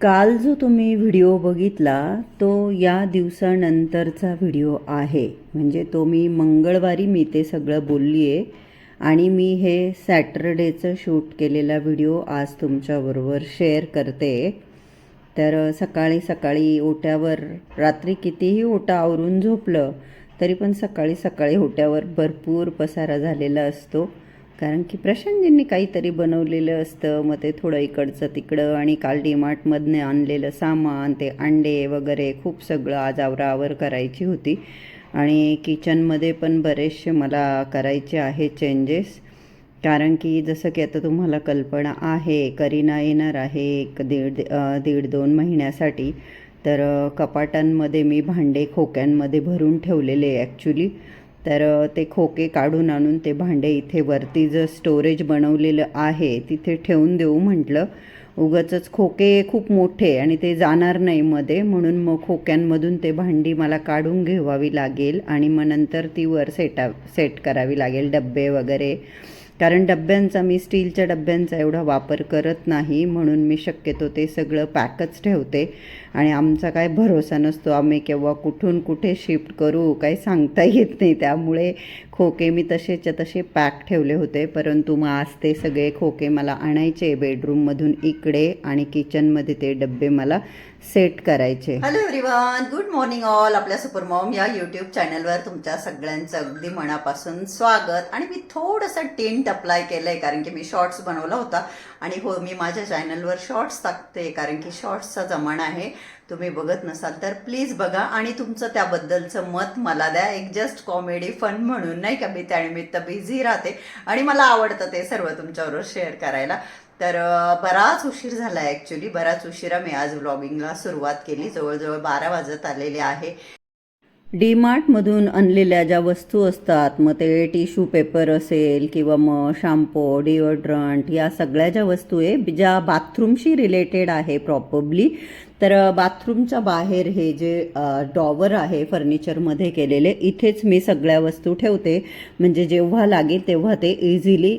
काल जो तुम्ही व्हिडिओ बघितला तो या दिवसानंतरचा व्हिडिओ आहे. म्हणजे तो मी मंगळवारी मी ते सगळं बोलली आहे आणि मी हे सॅटरडेचं शूट केलेला व्हिडिओ आज तुमच्याबरोबर शेअर करते. तर सकाळी सकाळी ओट्यावर रात्री कितीही ओटा आवरून झोपलं तरी पण सकाळी सकाळी ओट्यावर भरपूर पसारा झालेला असतो. कारण की प्रशांतजींनी काहीतरी बनवलेलं असतं. मग ते थोडं इकडचं तिकडं आणि काल डीमार्टमधनं आणलेलं सामान ते अंडे वगैरे खूप सगळं आज आवरावर करायची होती. आणि किचनमध्ये पण बरेचसे मला करायचे आहे चेंजेस कारण की जसं की आता तुम्हाला कल्पना आहे करीना येणार आहे एक दीड दीड दोन महिन्यासाठी. तर कपाटांमध्ये मी भांडे खोक्यांमध्ये भरून ठेवलेले ॲक्च्युली तर ते खोके काढून आणून ते भांडे इथे वरती जर स्टोरेज बनवलेलं आहे तिथे ठेवून देऊ म्हटलं. उगाचच खोके खूप मोठे आणि ते जाणार नाही मध्ये म्हणून मग खोक्यांमधून ते भांडी मला काढून घेवावी लागेल आणि मग नंतर ती वर सेटा सेट करावी लागेल डब्बे वगैरे. कारण डब्यांचा मी स्टीलच्या डब्यांचा एवढा वापर करत नाही म्हणून मी शक्यतो ते सगळं पॅकच ठेवते. आणि आमचा काय भरोसा नसतो. आम्ही केव्हा कुठून कुठे शिफ्ट करू काही सांगता येत नाही. त्यामुळे खोके मी तसेच्या तसे पॅक ठेवले होते. परंतु मग आज ते सगळे खोके मला आणायचे. बेडरूममधून इकडे आणि किचनमध्ये ते डब्बे मला सेट करायचे. Hello everyone good morning all आपल्या सुपर मॉम या यूट्यूब चॅनलवर तुमच्या सगळ्यांचं अगदी मनापासून स्वागत. आणि मी थोडंसं टिंट अप्लाय केलं आहे कारण की मी शॉर्ट्स बनवला होता. आणि हो मी माझ्या चॅनलवर शॉर्ट्स टाकते कारण की शॉर्ट्सचा जमाना आहे. तुम्ही बघत नसाल तर प्लीज बघा आणि तुमचं त्याबद्दलचं मत मला द्या. एक जस्ट कॉमेडी फन म्हणून नाही का? मी त्यानिमित्त बिझी राहते आणि मला आवडतं ते सर्व तुमच्याबरोबर शेअर करायला. तर बराच उशीर झाला आहे ॲक्च्युली बराच उशिरा मी आज व्लॉगिंगला सुरुवात केली. जवळजवळ बारा वाजत आलेले आहे. डीमार्टमधून आणलेल्या ज्या वस्तू असतात मग ते टिश्यू पेपर असेल किंवा मग शॅम्पो डिओड्रंट या सगळ्या ज्या वस्तू आहे ज्या बाथरूमशी रिलेटेड आहे प्रॉपरली तर बाथरूमच्या बाहेर हे जे डॉवर आहे फर्निचरमध्ये केलेले इथेच मी सगळ्या वस्तू ठेवते. म्हणजे जेव्हा लागेल तेव्हा ते इझिली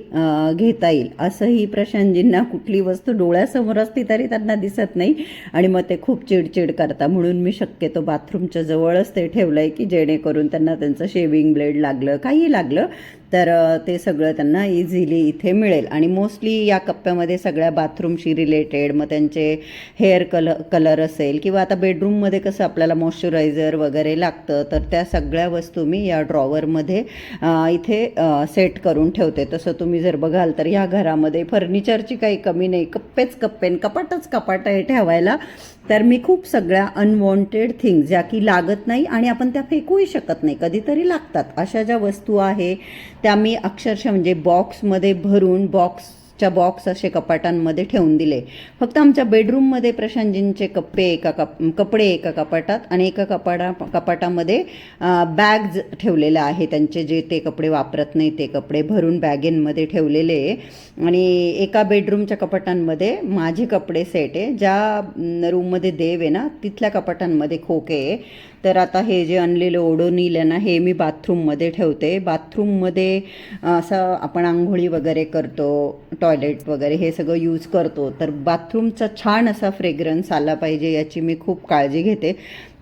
घेता येईल. असंही प्रशांतजींना कुठली वस्तू डोळ्यासमोर असती तरी त्यांना दिसत नाही. आणि मग ते खूप चिडचिड करता. म्हणून मी शक्यतो बाथरूमच्या जवळच ते ठेवलं आहे की जेणेकरून त्यांना त्यांचं शेविंग ब्लेड लागलं काही लागलं. तर ते सगळं त्यांना इझिली इथे मिळेल. आणि मोस्टली या कप्प्यामध्ये सगळ्या बाथरूमशी रिलेटेड मग त्यांचे हेअर कल कलर असेल किंवा आता बेडरूममध्ये कसं आपल्याला मॉइश्चरायझर वगैरे लागतं तर त्या सगळ्या वस्तू मी या ड्रॉवरमध्ये इथे सेट करून ठेवते. तसं तुम्ही जर बघाल तर या घरामध्ये फर्निचरची काही कमी नाही. कप्पेच कप्पेन कपाटच कपाट आहे ठेवायला. तर मी खूप सगळ्या अनवॉन्टेड थिंग्स ज्या की लागत नाही आणि आपण त्या फेकूही शकत नाही कधीतरी लागतात. अशा ज्या वस्तू आहे त्या मी अक्षरशः म्हणजे बॉक्समध्ये भरून बॉक्स च्या बॉक्स असे कपाटांमध्ये ठेवून दिले. फक्त आमच्या बेडरूममध्ये प्रशांतजींचे कप्पे एका कप कपडे एका कपाटात आणि एका कपाटा कपाटामध्ये बॅग्ज ठेवलेल्या आहे त्यांचे जे ते कपडे वापरत नाही ते कपडे भरून बॅगेंमध्ये ठेवलेले. आहे आणि एका बेडरूमच्या कपाटांमध्ये माझे कपडे सेट आहे. ज्या रूममध्ये देव आहे ना तिथल्या कपाटांमध्ये खोके आहे. तर आता हे जे आणलेलं ओडोनील आहे ना हे मी बाथरूममध्ये ठेवते. बाथरूममध्ये असं आपण आंघोळी वगैरे करतो टॉयलेट वगैरे हे सगळं यूज करतो तर बाथरूमचा छान असा फ्रेग्रन्स आला पाहिजे याची मी खूप काळजी घेते.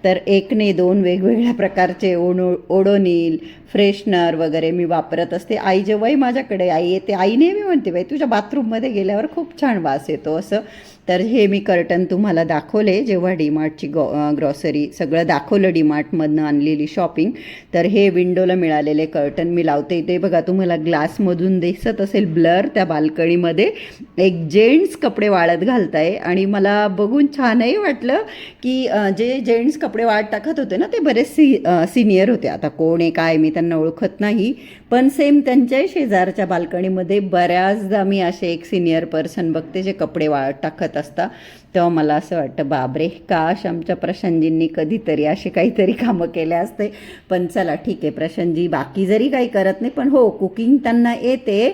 तर एक दोन वेगवेगळ्या प्रकारचे ओणो ओडोनील फ्रेशनर वगैरे मी वापरत असते. आई जेव्हाही माझ्याकडे आई येते आई नेहमी म्हणते बाई तुझ्या बाथरूममध्ये गेल्यावर खूप छान वास येतो असं. तर हे मी कर्टन तुम्हाला दाखवले जेव्हा डीमार्टची गॉ ग्रॉसरी सगळं दाखवलं डीमार्टमधनं आणलेली शॉपिंग तर हे विंडोला मिळालेले कर्टन मी लावते. ते बघा तुम्हाला ग्लासमधून दिसत असेल ब्लर त्या बाल्कनीमध्ये. एक जेंट्स कपडे वाळत घालताय आणि मला बघून छानही वाटलं की जे जेंट्स कपडे वाळत टाकत होते ना ते बरेच सी सिनियर होते. आता कोण आहे काय मी त्यांना ओळखत नाही. पण सेम त्यांच्याही शेजारच्या बाल्कनीमध्ये बऱ्याचदा मी असे एक सिनियर पर्सन बघते जे कपडे वाळ टाकत असता. तेव्हा मला असं वाटतं बाबरे काश आमच्या प्रशांतजींनी कधीतरी असे काहीतरी कामं केले असते. पण चला ठीक आहे प्रशांतजी बाकी जरी काही करत नाही पण हो कुकिंग त्यांना येते.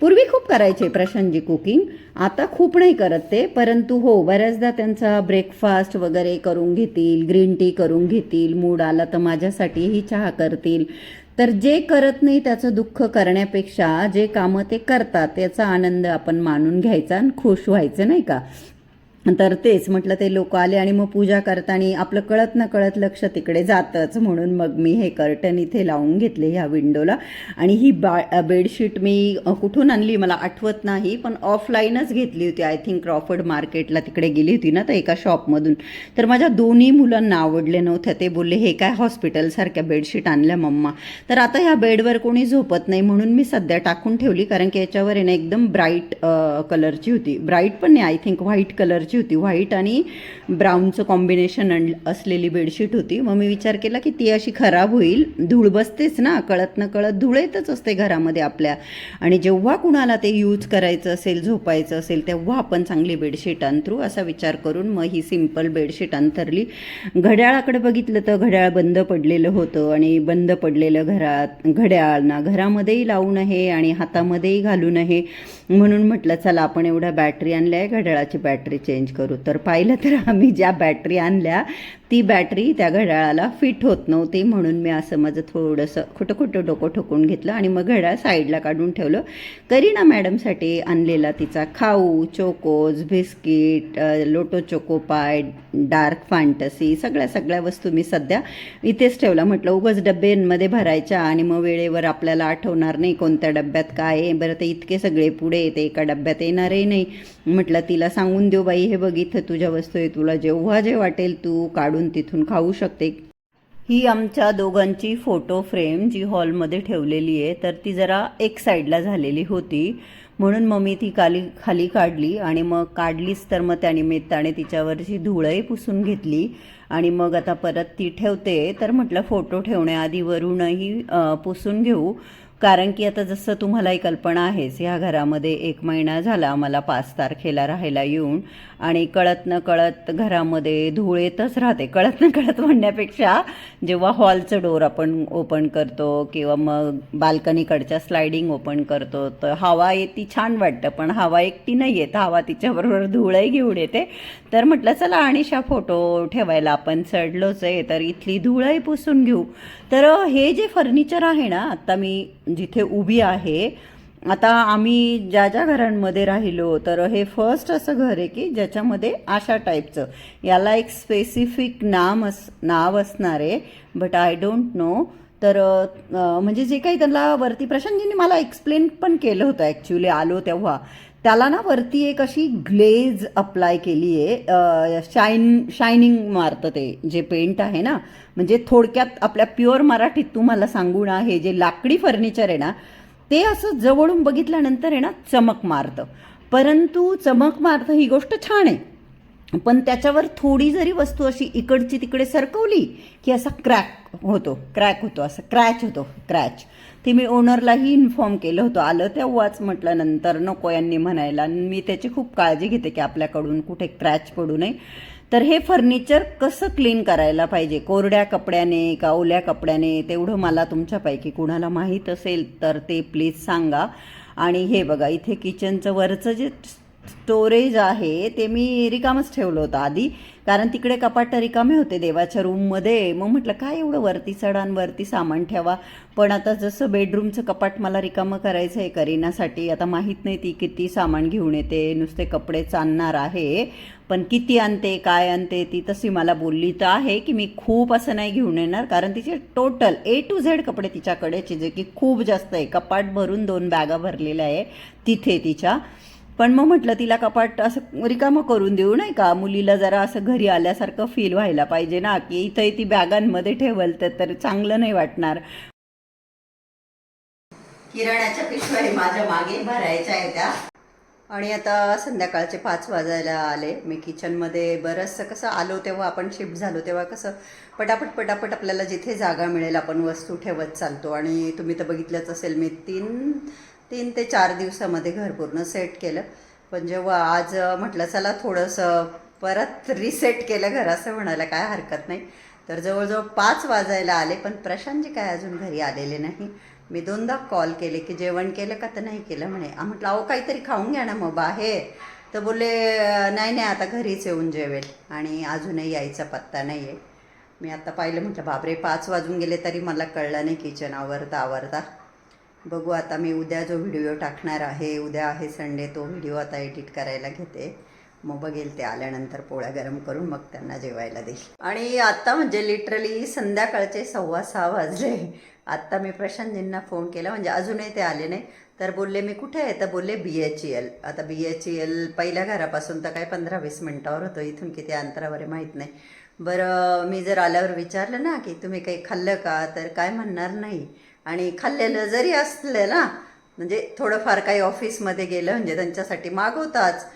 पूर्वी खूप करायचे प्रशांतजी कुकिंग आता खूप नाही करत ते. परंतु हो बऱ्याचदा त्यांचा ब्रेकफास्ट वगैरे करून घेतील ग्रीन टी करून घेतील मूड आला तर माझ्यासाठीही चहा करतील. तर जे करत नाही त्याचं दुःख करण्यापेक्षा जे कामं ते करतात त्याचा आनंद आपण मानून घ्यायचा आणि खुश व्हायचं नाही का? तर तेच म्हटलं ते लोक आले आणि मग पूजा करताना आपलं कळत न कळत लक्ष तिकडे जातंच. म्हणून मग मी हे कर्टन इथे लावून घेतले ह्या विंडोला आणि ही बा बेडशीट मी कुठून आणली मला आठवत नाही पण ऑफलाईनच घेतली होती. आय थिंक क्रॉफर्ड मार्केटला तिकडे गेली होती ना तर एका शॉपमधून तर माझ्या दोन्ही मुलांना आवडले नव्हत्या ते बोलले हे काय हॉस्पिटलसारख्या बेडशीट आणल्या मम्मा. तर आता ह्या बेडवर कोणी झोपत नाही म्हणून मी सध्या टाकून ठेवली कारण की याच्यावर आहे ना एकदम ब्राईट कलरची होती. ब्राईट पण नाही आय थिंक व्हाईट कलरची होती व्हाईट आणि ब्राऊनचं कॉम्बिनेशन असलेली बेडशीट होती. मग मी विचार केला की ती अशी खराब होईल. धूळ बसतेच ना कळत न कळत धूळ येतच असते घरामध्ये आपल्या. आणि जेव्हा कुणाला ते यूज करायचं असेल झोपायचं असेल तेव्हा आपण चांगली बेडशीट अंतरू असा विचार करून मग ही सिंपल बेडशीट अंथरली घड्याळाकडे बघितलं तर घड्याळ बंद पडलेलं होतं आणि बंद पडलेलं घरात घड्याळ ना घरामध्येही लावू नये आणि हातामध्येही घालू नये म्हणून म्हटलं चला आपण एवढ्या बॅटरी आणल्या आहे घड्याळाची बॅटरी चेंज चेंज करू. तर पाहिलं तर आम्ही ज्या बॅटरी आणल्या ती बॅटरी त्या घड्याळाला फिट होत नव्हती. म्हणून मी असं माझं थोडंसं खोटं खोटं डोकं ठोकून घेतलं आणि मग घड्याळ साईडला काढून ठेवलं. करीना मॅडमसाठी आणलेला तिचा खाऊ Chocos biscuit Lotte choco pie dark fantasy सगळ्या सगळ्या वस्तू मी सध्या इथेच ठेवला म्हटलं उगाच डब्यांमध्ये भरायच्या आणि मग वेळेवर आपल्याला आठवणार नाही कोणत्या डब्यात काय आहे. बरं ते इतके सगळे पुढे येते एका डब्यात येणारही नाही. म्हटलं तिला सांगून देऊ बाई हे बघ इथं तुझ्या वस्तू आहे तुला जेव्हा जे वाटेल तू काढून तिथून खाऊ शकते. ही आमच्या दोघांची फोटो फ्रेम जी हॉलमध्ये ठेवलेली आहे तर ती जरा एक साईडला झालेली होती. म्हणून मग मी ती खाली खाली काढली आणि मग काढलीच तर मग त्या निमित्ताने तिच्यावरची धुळही पुसून घेतली. आणि मग आता परत ती ठेवते तर म्हटलं फोटो ठेवण्याआधी वरूनही पुसून घेऊ. कारण की आता जसं तुम्हालाही कल्पना आहेच ह्या घरामध्ये एक महिना झाला मला पाच तारखेला राहायला येऊन आणि कळत न कळत घरामध्ये धूळ येतच राहते. कळत न कळत म्हणण्यापेक्षा जेव्हा हॉलचं डोर आपण ओपन करतो किंवा मग बाल्कनीकडच्या स्लायडिंग ओपन करतो तर हवा येते छान वाटतं पण हवा एकटी नाही येत. हवा तिच्याबरोबर धूळही घेऊन येते. तर म्हटलं चला आणिशा फोटो ठेवायला आपण चढलोच आहे तर इथली धूळही पुसून घेऊ. तर हे जे फर्निचर आहे ना आत्ता मी जिथे उभी आहे आता आम्ही ज्या ज्या घरांमध्ये राहिलो तर हे फर्स्ट असं घर आहे की ज्याच्यामध्ये अशा टाईपचं याला एक स्पेसिफिक नाम अस नाव असणार आहे बट आय डोंट नो तर म्हणजे जे काही त्याला वरती प्रशांतजींनी मला एक्सप्लेन पण केलं होतं ॲक्च्युली आलो तेव्हा. त्याला ना वरती एक अशी ग्लेज अप्लाय केली आहे शाईन शायनिंग मारतं ते जे पेंट आहे ना. म्हणजे थोडक्यात आपल्या प्युअर मराठीत तुम्हाला सांगून आहे जे लाकडी फर्निचर आहे ना ते असं जवळून बघितल्यानंतर आहे ना चमक मारतं. परंतु चमक मारतं ही गोष्ट छान आहे. पण त्याच्यावर थोडी जरी वस्तू अशी इकडची तिकडे सरकवली की असा क्रॅक होतो क्रॅक होतो असं क्रॅच होतो क्रॅच. ते मी ओनरलाही इन्फॉर्म केलं होतं. आलं तेव्हाच म्हटल्यानंतर नको यांनी म्हणायला. मी त्याची खूप काळजी घेते की आपल्याकडून कुठे क्रॅच पडू नये. तर हे फर्निचर कसं क्लीन करायला पाहिजे? कोरड्या कपड्याने का ओल्या कपड्याने? तेवढं मला तुमच्यापैकी कुणाला माहीत असेल तर ते प्लीज सांगा. आणि हे बघा इथे किचनचं वरचं जे स्टोरेज आहे ते मी रिकामच ठेवलं होतं आधी. कारण तिकडे कपाट रिकामे होते देवाच्या रूममध्ये मग म्हटलं काय एवढं वरती चढांवरती सामान ठेवा? पण आता जसं बेडरूमचं कपाट मला रिकामं करायचं आहे करीनासाठी आता माहीत नाही ती किती सामान घेऊन येते नुसते कपडे चालणार आहे. पण किती आणते काय आणते ती तशी मला बोलली तर आहे की मी खूप असं नाही घेऊन येणार. कारण तिचे टोटल ए टू झेड कपडे तिच्याकडेचे जे की खूप जास्त आहे. कपाट भरून दोन बॅगा भरलेल्या आहे तिथे तिच्या. पण मग म्हटलं तिला कपाट असं रिकामं करून देऊ नाही का? मुलीला जरा असं घरी आल्यासारखं फील व्हायला पाहिजे ना की इथंही ती बॅगांमध्ये ठेवल तर चांगलं नाही वाटणार. किराण्याच्या पिशव्या माझ्या मागे भरायच्या आहेत त्या आणि आता संध्याकाळचे पाच वाजायला आले. मी किचनमध्ये बरंचसं कसं आलो तेव्हा आपण शिफ्ट झालो तेव्हा कसं पटापट पटापट आपल्याला जिथे जागा मिळेल आपण वस्तू ठेवत चालतो. आणि तुम्ही तर बघितलंच असेल मी तीन तीन ते चार दिवसामध्ये घर पूर्ण सेट केलं. पण जेव्हा आज म्हटलं चला थोडंसं परत रिसेट केलं घर असं म्हणायला काय हरकत नाही. तर जवळजवळ पाच वाजायला आले पण प्रशांतजी काय अजून घरी आलेले नाही. मी दोनदा कॉल केले की जेवण केलं का तर नाही केलं म्हणे. म्हटलं अहो काहीतरी खाऊन घ्या ना मग बाहेर. तर बोलले नाही नाही आता घरीच येऊन जेवेल. आणि अजूनही यायचा पत्ता नाही आहे मी आता पाहिलं म्हटलं बापरे पाच वाजून गेले तरी मला कळलं नाही किचन आवरता आवरता. बघू आता मी उद्या जो व्हिडिओ टाकणार आहे उद्या आहे संडे तो व्हिडिओ आता एडिट करायला घेते. मग बघेल ते आल्यानंतर पोळ्या गरम करून मग त्यांना जेवायला देईल. आणि आत्ता म्हणजे लिटरली संध्याकाळचे सव्वा सहा वाजले. आत्ता मी प्रशांतजींना फोन केला म्हणजे अजूनही ते आले नाही. तर बोलले मी कुठे आहे? तर बोलले बी एच ई एल आता बी एच ई एल पहिल्या घरापासून तर काय पंधरा वीस मिनटावर होतं इथून किती अंतरावर आहे माहीत नाही. बरं मी जर आल्यावर विचारलं ना की तुम्ही काही खाल्लं का? तर काय म्हणणार नाही. आणि खाल्लेलं जरी असलं ना म्हणजे थोडंफार काही ऑफिसमध्ये गेलं म्हणजे त्यांच्यासाठी मागवताच.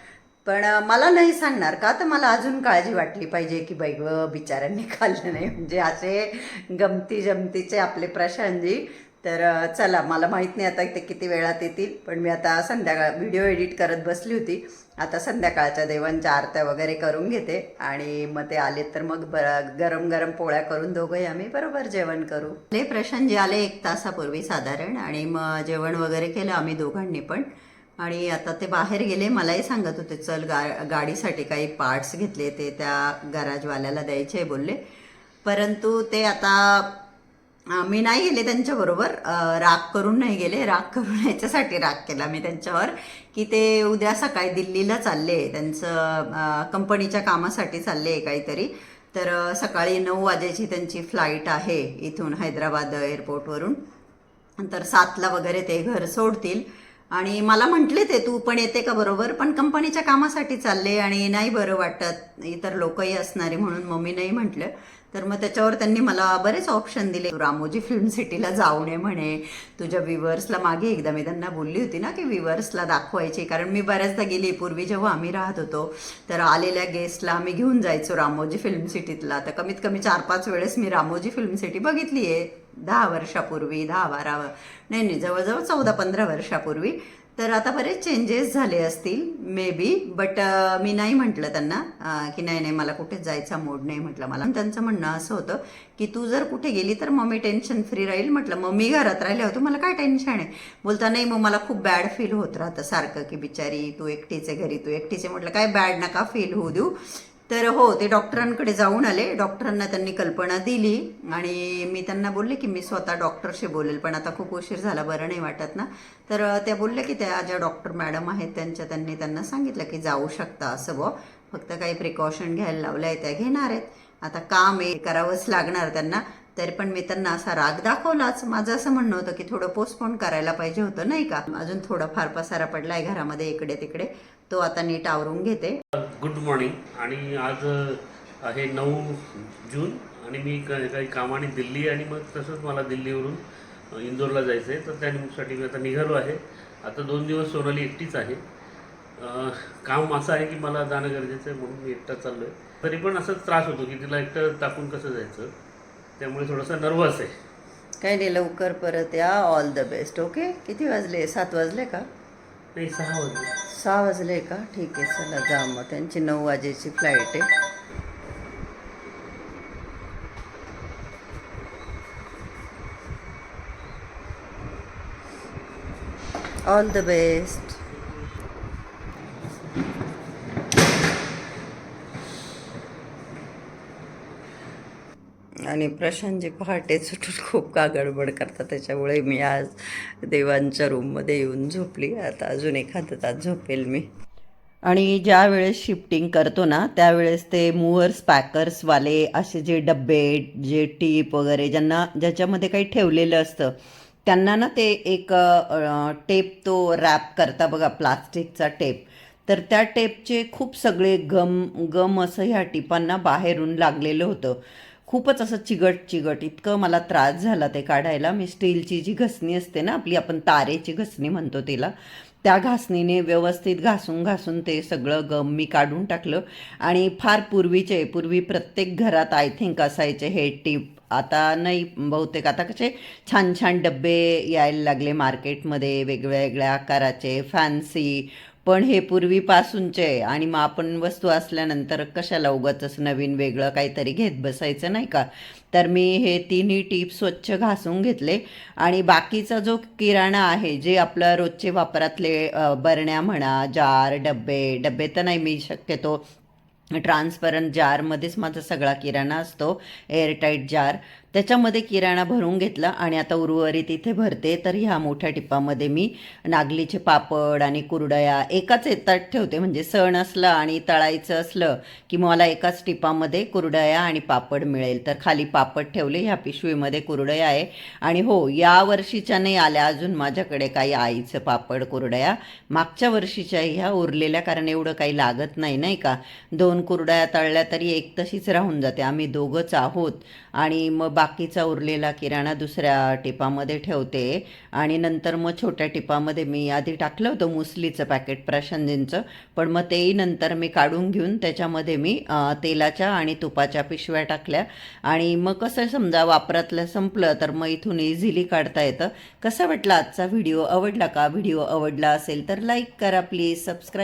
पण मला नाही सांगणार का? तर मला अजून काळजी वाटली पाहिजे की बाई ग बिचाऱ्यांनी खाल्लं नाही. म्हणजे असे गमती जमतीचे आपले प्रशांतजी तर चला मला माहीत नाही आता ते किती वेळात येतील पण मी आता संध्याकाळ व्हिडिओ एडिट करत बसली होती. आता संध्याकाळच्या देवांच्या आरत्या वगैरे करून घेते आणि मग ते आले तर मग ब गरम गरम पोळ्या करून दोघंही आम्ही बरोबर जेवण करू. हे प्रशांतजी आले एक तासापूर्वी साधारण आणि मग जेवण वगैरे केलं आम्ही दोघांनी पण. आणि आता ते बाहेर गेले मलाही सांगत होते चल गा गाडीसाठी काही पार्ट्स घेतले ते त्या गराजवाल्याला द्यायचे बोलले. परंतु ते आता मी नाही गेले त्यांच्याबरोबर. राग करून नाही गेले. राग करून याच्यासाठी राग केला मी त्यांच्यावर की ते उद्या सकाळी दिल्लीला चालले त्यांचं कंपनीच्या कामासाठी चालले काहीतरी. तर सकाळी नऊ वाजेची त्यांची फ्लाईट आहे इथून हैदराबाद एअरपोर्टवरून. नंतर सातला वगैरे ते घर सोडतील. आणि मला म्हटले ते तू पण येते का बरोबर? पण कंपनीच्या कामासाठी चालले आणि नाही बरं वाटत. इतर लोकही असणारे म्हणून मम्मी नाही म्हटलं. तर मग त्याच्यावर त्यांनी मला बरेच ऑप्शन दिले. रामोजी फिल्म सिटीला जाऊ नये म्हणे. तुझ्या विवर्सला मागे एकदा मी त्यांना बोलली होती ना की विवर्सला दाखवायची. कारण मी बऱ्याचदा गेली. पूर्वी जेव्हा आम्ही राहत होतो तर आलेल्या गेस्टला आम्ही घेऊन जायचो रामोजी फिल्म सिटीतला तर कमीत कमी चार पाच वेळेस मी रामोजी फिल्म सिटी बघितली आहे दहा वर्षापूर्वी दहा बारा नाही नाही जवळजवळ चौदा पंधरा वर्षापूर्वी. तर आता बरेच चेंजेस झाले असतील मे बी बट मी नाही म्हटलं त्यांना की नाही नाही मला कुठे जायचा मूड नाही म्हटलं मला. त्यांचं म्हणणं असं होतं की तू जर कुठे गेली तर मम्मी टेन्शन फ्री राहील म्हटलं. मग मी घरात राहिले होतो मला काय टेन्शन आहे? बोलता नाही मग मला खूप बॅड फील होत राहतं सारखं की बिचारी तू एकटीचे घरी तू एकटीचे म्हटलं काय बॅड नका फील होऊ देऊ. तर हो ते डॉक्टरांकडे जाऊन आले. डॉक्टरांना त्यांनी कल्पना दिली आणि मी त्यांना बोलले की मी स्वतः डॉक्टरशी बोलेल पण आता खूप उशीर झाला बरं नाही वाटत ना. तर त्या बोलल्या की त्या ज्या डॉक्टर मॅडम आहेत त्यांच्या त्यांनी त्यांना सांगितलं की जाऊ शकता असं बुवा. फक्त काही प्रिकॉशन घ्यायला लावलं आहे त्या घेणार आहेत. आता काम आहे करावंच लागणार त्यांना. तरी पण मी त्यांना असा राग दाखवलाच. माझं असं म्हणणं होतं की थोडं पोस्टपोन करायला पाहिजे होतं नाही का? अजून थोडा फार पसारा पडलाय घरामध्ये इकडे तिकडे. तो आता नीट आवरून घेते. गुड मॉर्निंग आणि आज आहे नऊ जून आणि मी काही कामाने दिल्ली आणि मग तसंच मला दिल्लीवरून इंदोरला जायचं आहे. तर त्या मी आता निघालो आहे. आता दोन दिवस सोनाली एकटीच आहे. काम असं आहे की मला जाणं गरजेचं आहे म्हणून मी एकटा चाललो आहे तरी पण असंच त्रास होतो की तिला एकटं टाकून कसं जायचं? त्यामुळे थोडंसं नर्वस आहे. काही नाही लवकर परत या. ऑल द बेस्ट ओके किती वाजले? सात वाजले का? नाही सहा वाजले. सहा वाजले का? ठीक आहे चला जा मग. त्यांची नऊ वाजेची फ्लाईट आहे. ऑल द बेस्ट आणि प्रशांतजी पहाटे सुटून खूप का गडबड करतात त्याच्यामुळे मी आज देवांच्या रूममध्ये येऊन झोपली. आता अजून एखादा तास झोपेल मी. आणि ज्या वेळेस शिफ्टिंग करतो ना त्यावेळेस ते मूवर्स पॅकर्सवाले असे जे डब्बे जे टीप वगैरे ज्यांना ज्याच्यामध्ये काही ठेवलेलं असतं त्यांना ना ते एक टेप तो रॅप करता बघा प्लास्टिकचा टेप तर त्या टेपचे खूप सगळे गम गम असं ह्या टिपांना बाहेरून लागलेलं होतं. खूपच असं चिगट चिगट. इतकं मला त्रास झाला ते काढायला. मी स्टीलची जी घसणी असते ना आपली आपण तारेची घसणी म्हणतो तिला त्या घासणीने व्यवस्थित घासून घासून ते सगळं गम मी काढून टाकलं. आणि फार पूर्वीचे पूर्वी प्रत्येक घरात आय थिंक असायचे हे टीप. आता नाही बहुतेक आता कसे छान छान डब्बे यायला लागले मार्केटमध्ये वेगवेगळ्या आकाराचे फॅन्सी पण हे पूर्वीपासूनचे आहे. आणि मग आपण वस्तू असल्यानंतर कशाला उगाचच नवीन वेगळं काहीतरी घेत बसायचं नाही का? तर मी हे तिन्ही टीप स्वच्छ घासून घेतले. आणि बाकीचा जो किराणा आहे जे आपलं रोजचे वापरातले बरण्या म्हणा जार डब्बे डब्बे तर नाही मी शक्यतो ट्रान्सपरंट जारमध्येच माझा सगळा किराणा असतो. एअरटाईट जार त्याच्यामध्ये किराणा भरून घेतला आणि आता उर्वरित इथे भरते. तर ह्या मोठ्या टिपामध्ये मी नागलीचे पापड आणि कुरडया एकाच येतात ठेवते. म्हणजे सण असला आणि तळायचं असलं की मला एकाच टिपामध्ये कुरडया आणि पापड मिळेल. तर खाली पापड ठेवले ह्या पिशवीमध्ये कुरडया आहे. आणि हो या वर्षीच्या नाही आल्या अजून माझ्याकडे काही आईचं पापड कुरडया. मागच्या वर्षीच्या ह्या उरलेल्या कारण एवढं काही लागत नाही नाही का? दोन कुरडया तळल्या तरी एक तशीच राहून जाते. आम्ही दोघंच आहोत. आणि मग बाकीचा उरलेला किराणा दुसऱ्या टिपामध्ये ठेवते. आणि नंतर मग छोट्या टिपामध्ये मी आधी टाकलं होतं मुसलीचं पॅकेट प्रशांतींचं पण मग तेही नंतर मी काढून घेऊन त्याच्यामध्ये मी तेलाच्या आणि तुपाच्या पिशव्या टाकल्या. आणि मग कसं समजा वापरातलं संपलं तर मग इथून इझिली काढता येतं. कसा वाटला आजचा व्हिडिओ आवडला का? व्हिडिओ आवडला असेल तर लाईक करा प्लीज सबस्क्राईब